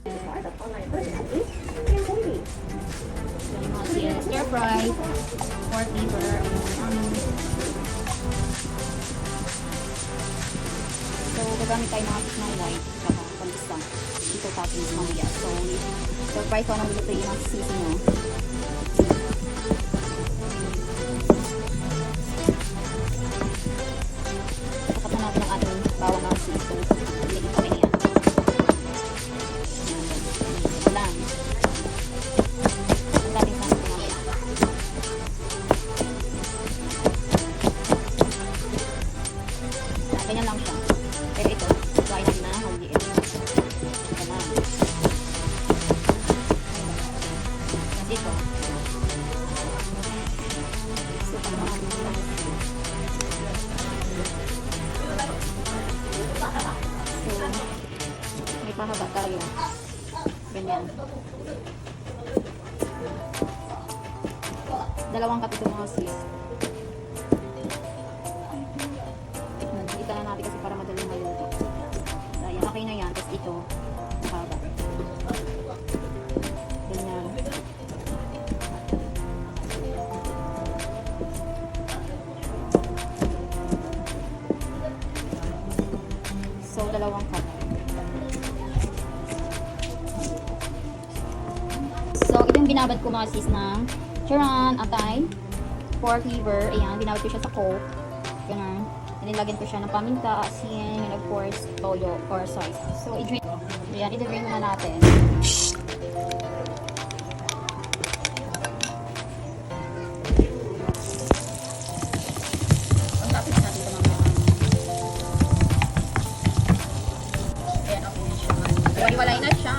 Yung mga siya, stir fry, pork liver, um, So, gagamit tayo ng atis ng white, saka pandesal. Ito toppings mamaya. So, surprise ko nang luto yung sisi nyo. Ganyan lang siya. Pero ito, try natin na haliin. Ito na. Tapos ito. So, may pahaba tayo. Ganyan. Dalawang kape ito mga sis. So, dalawang cup. So, ito yung binabad ko mga sis ng charan, atay, pork liver. Ayan, binabad ko siya sa coke. Ganun. And ko siya ng paminta, asin, and of course, toyo or soy sauce. So, i-drain. Ayan, i-drain muna natin. Iwalay na siya.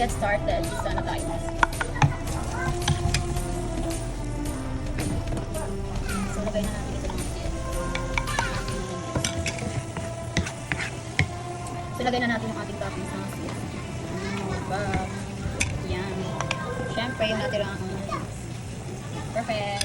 Get started. Na tayo. So, lagay na natin ito sales. So, lagay na natin yung ating toppings sales. Oh, wow. Yan. Siyempre, yung natirang. Perfect.